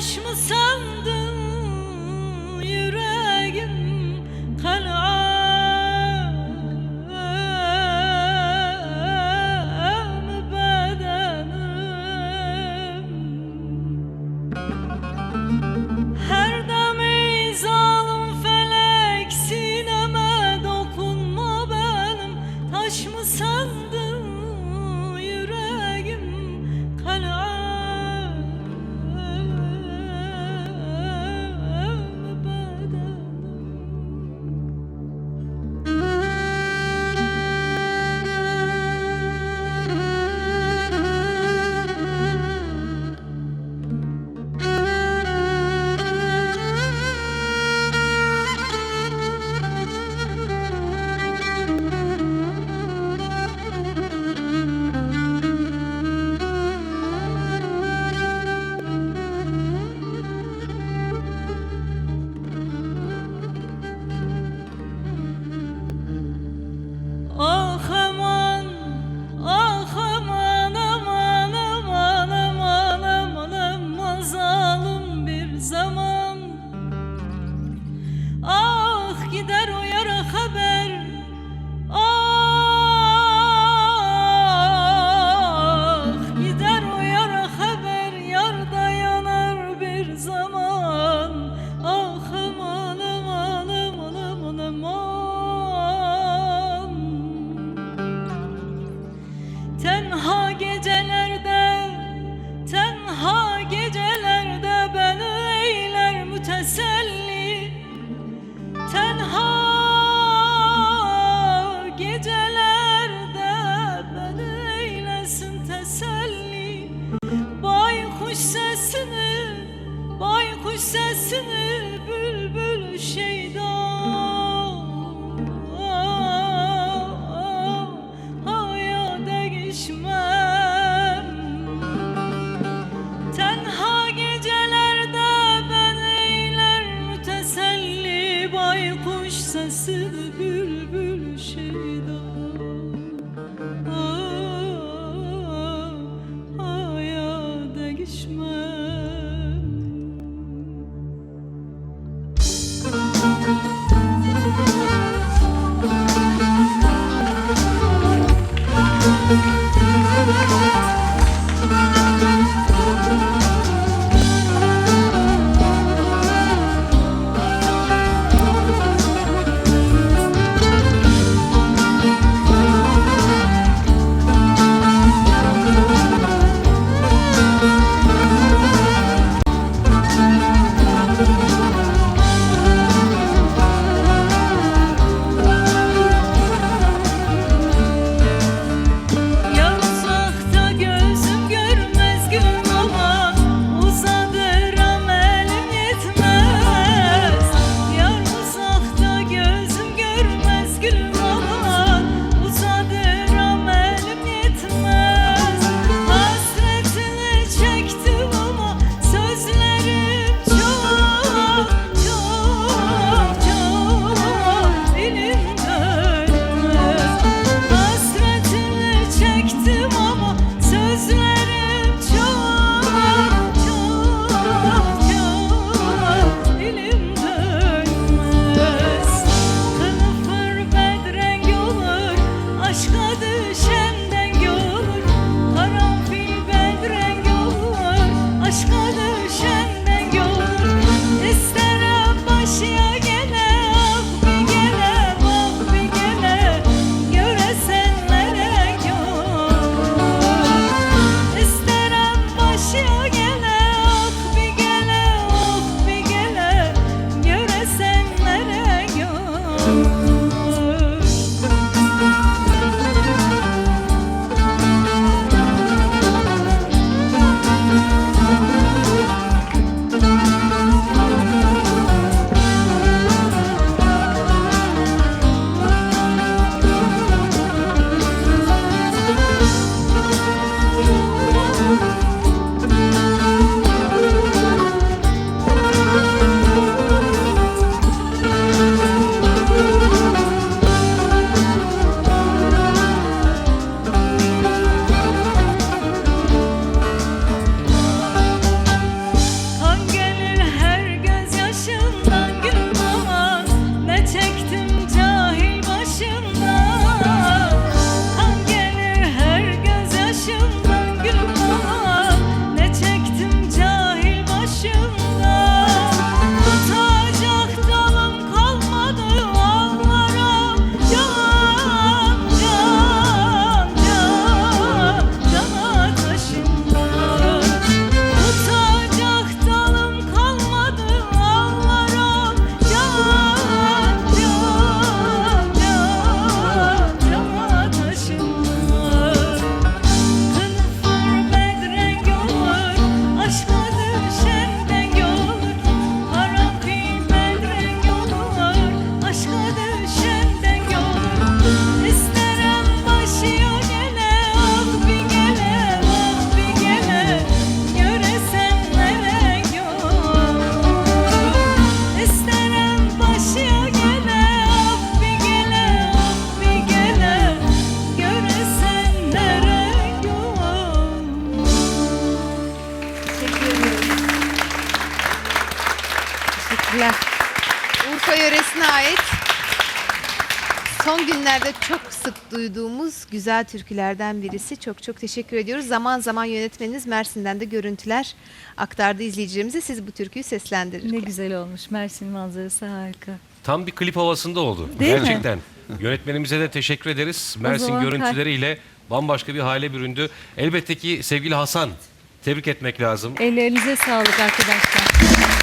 taş mı sandın yüreğim kalem bedenim Urfa yöresine ait son günlerde çok sık duyduğumuz güzel türkülerden birisi. Çok çok teşekkür ediyoruz. Zaman zaman yönetmeniniz Mersin'den de görüntüler aktardı izleyicilerimize. Siz bu türküyü seslendirin. Ne güzel olmuş. Mersin manzarası harika. Tam bir klip havasında oldu. Değil mi? Gerçekten. Yönetmenimize de teşekkür ederiz. Mersin görüntüleriyle bambaşka bir hale büründü. Elbette ki sevgili Hasan tebrik etmek lazım. Ellerinize sağlık arkadaşlar.